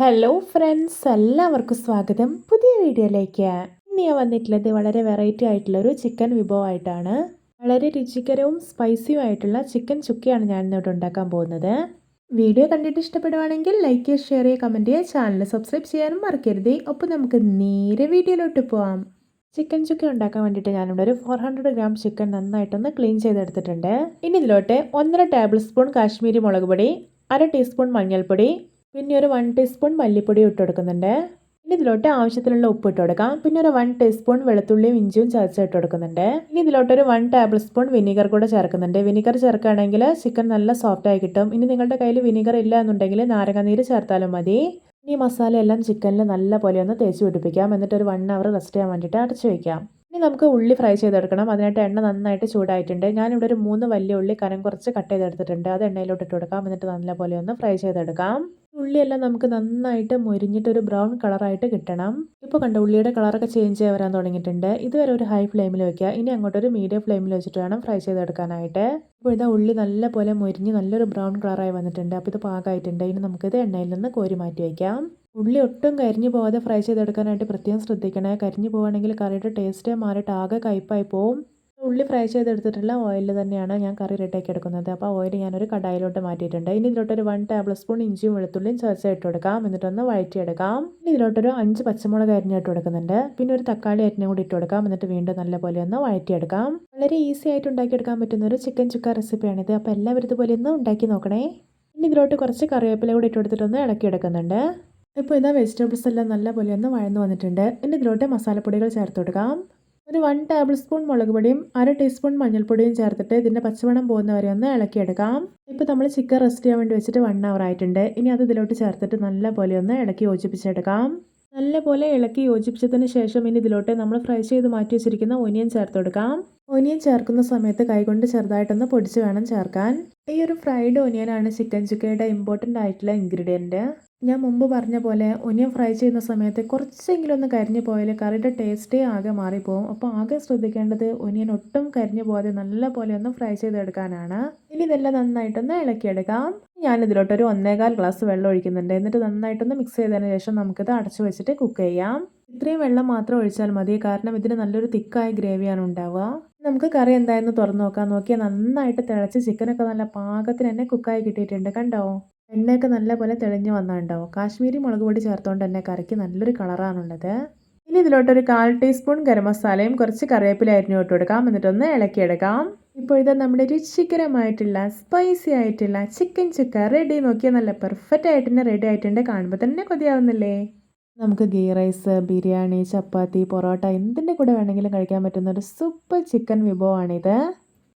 Hello friends എല്ലാവർക്കും സ്വാഗതം. പുതിയ വീഡിയോയിലേക്ക്. ഇന്ന് ഞാൻ വന്നിട്ടുള്ളത് വളരെ വെറൈറ്റി ആയിട്ടുള്ള ഒരു ചിക്കൻ വിഭവമായിട്ടാണ്. വളരെ രുചികരവും സ്പൈസിയും ആയിട്ടുള്ള ചിക്കൻ ചുക്കയാണ് ഞാൻ ഇന്നോട്ട് ഉണ്ടാക്കാൻ പോകുന്നത്. വീഡിയോ കണ്ടിട്ട് ഇഷ്ടപ്പെടുവാണെങ്കിൽ ലൈക്ക് ചെയ്യുക ഷെയർ ചെയ്യുക കമന്റ് ചെയ്യുക ചാനൽ സബ്സ്ക്രൈബ് ചെയ്യാനും മറക്കരുത്. ഒപ്പം നമുക്ക് നേരെ വീഡിയോയിലോട്ട് പോവാം. ചിക്കൻ ചുക്ക ഉണ്ടാക്കാൻ വേണ്ടിയിട്ട് ഞാനിവിടെ ഒരു ഫോർ ഹൺഡ്രഡ് ഗ്രാം ചിക്കൻ നന്നായിട്ടൊന്ന് ക്ലീൻ ചെയ്തെടുത്തിട്ടുണ്ട്. ഇനി ഇതിലോട്ട് ഒന്നര ടേബിൾ സ്പൂൺ കാശ്മീരി മുളക് പൊടി അര ടീസ്പൂൺ മഞ്ഞൾപ്പൊടി പിന്നെ ഒരു വൺ ടീസ്പൂൺ മല്ലിപ്പൊടി ഇട്ട് കൊടുക്കുന്നുണ്ട് ഇനി ഇതിലോട്ട് ആവശ്യത്തിനുള്ള ഉപ്പ് ഇട്ട് കൊടുക്കാം പിന്നെ ഒരു വൺ ടീസ്പൂൺ വെളുത്തുള്ളിയും ഇഞ്ചിയും ചതച്ച് ഇട്ട് കൊടുക്കുന്നുണ്ട് ഇനി ഇതിലോട്ട് ഒരു വൺ ടേബിൾ സ്പൂൺ വിനീഗർ കൂടെ ചേർക്കുന്നുണ്ട്. വിനീഗർ ചേർക്കുകയാണെങ്കിൽ ചിക്കൻ നല്ല സോഫ്റ്റ് ആയി കിട്ടും. ഇനി നിങ്ങളുടെ കയ്യിൽ വിനീഗർ ഇല്ല എന്നുണ്ടെങ്കിൽ നാരങ്ങാനീര് ചേർത്താലും മതി. ഇനി മസാല എല്ലാം ചിക്കനിൽ നല്ല പോലെ ഒന്ന് തേച്ച് പിടിപ്പിക്കാം. എന്നിട്ട് ഒരു വൺ അവർ റെസ്റ്റ് ചെയ്യാൻ വേണ്ടിയിട്ട് അടച്ചു വയ്ക്കാം ഇനി നമുക്ക് ഉള്ളി ഫ്രൈ ചെയ്തെടുക്കണം. അതിനായിട്ട് എണ്ണ നന്നായിട്ട് ചൂടായിട്ടുണ്ട്. ഞാനിവിടെ ഒരു മൂന്ന് വലിയ ഉള്ളി കനം കുറച്ച് കട്ട് ചെയ്തെടുത്തിട്ടുണ്ട്. അത് എണ്ണയിലോട്ട് ഇട്ട് കൊടുക്കാം എന്നിട്ട് നല്ല പോലെ ഒന്ന് ഫ്രൈ ചെയ്തെടുക്കാം. ഉള്ളിയെല്ലാം നമുക്ക് നന്നായിട്ട് മുരിഞ്ഞിട്ട് ഒരു ബ്രൗൺ കളറായിട്ട് കിട്ടണം. ഇപ്പോൾ കണ്ട ഉള്ളിയുടെ കളറൊക്കെ ചേഞ്ച് ചെയ്യാൻ വരാൻ തുടങ്ങിയിട്ടുണ്ട്. ഇതുവരെ ഒരു ഹൈ ഫ്ലെയിമിൽ വെക്കുക. ഇനി അങ്ങോട്ട് ഒരു മീഡിയം ഫ്ലെയിമിൽ വെച്ചിട്ട് വേണം ഫ്രൈ ചെയ്തെടുക്കാനായിട്ട്. ഇപ്പോൾ ഇതാ ഉള്ളി നല്ലപോലെ മുരിഞ്ഞ് നല്ലൊരു ബ്രൗൺ കളറായി വന്നിട്ടുണ്ട്. അപ്പോൾ ഇത് പാകമായിട്ടുണ്ട് ഇനി നമുക്കിത് എണ്ണയിൽ നിന്ന് കോരി മാറ്റി വയ്ക്കാം ഉള്ളി ഒട്ടും കരിഞ്ഞു പോകാതെ ഫ്രൈ ചെയ്തെടുക്കാനായിട്ട് പ്രത്യേകം ശ്രദ്ധിക്കണേ. കരിഞ്ഞു പോകുകയാണെങ്കിൽ കറിയുടെ ടേസ്റ്റേ മാറിയിട്ട് ആകെ കയ്പായി പോവും. ഉള്ളി ഫ്രൈ ചെയ്തെടുത്തിട്ടുള്ള ഓയിൽ തന്നെയാണ് ഞാൻ കറി റെഡിയാക്കി എടുക്കുന്നത്. അപ്പോൾ ഓയിൽ ഞാനൊരു കടായിലോട്ട് മാറ്റിയിട്ടുണ്ട്. ഇനി ഇതിലോട്ടൊരു വൺ ടേബിൾ സ്പൂൺ ഇഞ്ചിയും വെളുത്തുള്ളിയും ചേർച്ച ഇട്ട് കൊടുക്കാം. എന്നിട്ടൊന്ന് വഴറ്റിയെടുക്കാം. ഇനി ഇതിലോട്ടൊരു അഞ്ച് പച്ചമുളക് അരിഞ്ഞിട്ട് കൊടുക്കുന്നുണ്ട്. പിന്നെ ഒരു തക്കാളി അരിഞ്ഞും കൂടി ഇട്ട് കൊടുക്കാം. എന്നിട്ട് വീണ്ടും നല്ലപോലെ ഒന്ന് വഴറ്റിയെടുക്കാം. വളരെ ഈസി ആയിട്ട് ഉണ്ടാക്കിയെടുക്കാൻ പറ്റുന്ന ഒരു ചിക്കൻ ചുക്ക റെസിപ്പിയാണിത് അപ്പോൾ എല്ലാവരും ഇതുപോലെ ഒന്ന് ഉണ്ടാക്കി നോക്കണേ. ഇനി ഇതിലോട്ട് കുറച്ച് കറിവേപ്പില കൂടി ഇട്ട് കൊടുത്തിട്ടൊന്ന് ഇളക്കിയെടുക്കുന്നുണ്ട് ഇപ്പോൾ ഇതാ വെജിറ്റബിൾസ് എല്ലാം നല്ലപോലെ ഒന്ന് വഴന്നു വന്നിട്ടുണ്ട്. ഇനി ഇതിലോട്ട് മസാലപ്പൊടികൾ ചേർത്ത് കൊടുക്കാം. ഒരു വൺ ടേബിൾ സ്പൂൺ മുളക് പൊടിയും അര ടീസ്പൂൺ മഞ്ഞൾപ്പൊടിയും ചേർത്തിട്ട് ഇതിന്റെ പച്ചമണം പോകുന്ന വരെ ഒന്ന് ഇളക്കിയെടുക്കാം. ഇപ്പോൾ നമ്മൾ ചിക്കൻ റെസ്റ്റ് ചെയ്യാൻ വേണ്ടി വെച്ചിട്ട് വൺ അവർ ആയിട്ടുണ്ട്. ഇനി അത് ഇതിലോട്ട് ചേർത്തിട്ട് നല്ല പോലെ ഒന്ന് ഇളക്കി യോജിപ്പിച്ചെടുക്കാം. നല്ല പോലെ ഇളക്കി യോജിപ്പിച്ചതിന് ശേഷം ഇനി ഇതിലോട്ട് നമ്മൾ ഫ്രൈ ചെയ്ത് മാറ്റി വെച്ചിരിക്കുന്ന ഒനിയൻ ചേർത്ത് കൊടുക്കാം. ഒനിയൻ ചേർക്കുന്ന സമയത്ത് കൈകൊണ്ട് ചെറുതായിട്ടൊന്ന് പൊടിച്ച് വേണം ചേർക്കാൻ. ഈ ഒരു ഫ്രൈഡ് ഒനിയൻ ആണ് ചിക്കൻ ചുക്കയുടെ ഇമ്പോർട്ടന്റ് ആയിട്ടുള്ള ഇൻഗ്രീഡിയന്റ് ഞാൻ മുമ്പ് പറഞ്ഞ പോലെ ഒനിയൻ ഫ്രൈ ചെയ്യുന്ന സമയത്ത് കുറച്ചെങ്കിലും ഒന്ന് കരിഞ്ഞു പോയാൽ കറിയുടെ ടേസ്റ്റേ ആകെ മാറിപ്പോകും അപ്പോൾ ആകെ ശ്രദ്ധിക്കേണ്ടത് ഒനിയൻ ഒട്ടും കരിഞ്ഞു പോകാതെ നല്ല പോലെ ഒന്ന് ഫ്രൈ ചെയ്തെടുക്കാനാണ്. ഇനി ഇതെല്ലാം നന്നായിട്ടൊന്ന് ഇളക്കിയെടുക്കാം. ഞാനിതിലോട്ടൊരു ഒന്നേകാൽ ഗ്ലാസ് വെള്ളം ഒഴിക്കുന്നുണ്ട്. എന്നിട്ട് നന്നായിട്ടൊന്ന് മിക്സ് ചെയ്തതിന് ശേഷം നമുക്കിത് അടച്ചു വെച്ചിട്ട് കുക്ക് ചെയ്യാം. ഇത്രയും വെള്ളം മാത്രം ഒഴിച്ചാൽ മതി. കാരണം ഇതിന് നല്ലൊരു തിക്കായ ഗ്രേവിയാണ് ഉണ്ടാവുക. നമുക്ക് കറി എന്തായെന്ന് തുറന്നു നോക്കാം. നോക്കിയാൽ നന്നായിട്ട് തിളച്ച് ചിക്കനൊക്കെ നല്ല പാകത്തിന് തന്നെ കുക്കായി കിട്ടിയിട്ടുണ്ട്. കണ്ടോ? എണ്ണയൊക്കെ നല്ലപോലെ തെളിഞ്ഞ് വന്നിട്ടുണ്ടാവും കാശ്മീരി മുളക് പൊടി ചേർത്തുകൊണ്ട് തന്നെ കറിക്ക് നല്ലൊരു കളറാണുള്ളത് ഇനി ഇതിലോട്ടൊരു കാൽ ടീസ്പൂൺ ഗരം മസാലയും കുറച്ച് കറിവേപ്പില അരിഞ്ഞു ഇട്ട് കൊടുക്കാം. എന്നിട്ടൊന്ന് ഇളക്കിയെടുക്കാം. ഇപ്പോൾ ഇത് നമ്മുടെ രുചികരമായിട്ടുള്ള സ്പൈസി ആയിട്ടുള്ള ചിക്കൻ ചുക്ക റെഡി നോക്കിയാൽ നല്ല പെർഫെക്റ്റ് ആയിട്ട് തന്നെ റെഡി ആയിട്ടുണ്ട്. കാണുമ്പോൾ തന്നെ കൊതിയാവുന്നില്ലേ? നമുക്ക് ഗീ റൈസ് ബിരിയാണി ചപ്പാത്തി പൊറോട്ട എന്തിന്റെ കൂടെ വേണമെങ്കിലും കഴിക്കാൻ പറ്റുന്ന ഒരു സൂപ്പർ ചിക്കൻ വിഭവമാണിത്.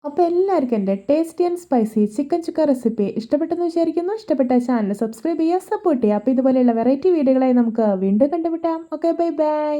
അപ്പോൾ എല്ലാവർക്കും എന്റെ tasty and spicy chicken chukka recipe ഇഷ്ടപ്പെട്ടെന്ന് വിചാരിക്കുന്നു. ഇഷ്ടപ്പെട്ട ചാനൽ സബ്സ്ക്രൈബ് ചെയ്യുക സപ്പോർട്ട് ചെയ്യുക. അപ്പോൾ ഇതുപോലെയുള്ള വെറൈറ്റി വീഡിയോകളായി നമുക്ക് വീണ്ടും കണ്ടുപിട്ടാം ഓക്കെ ബൈ ബൈ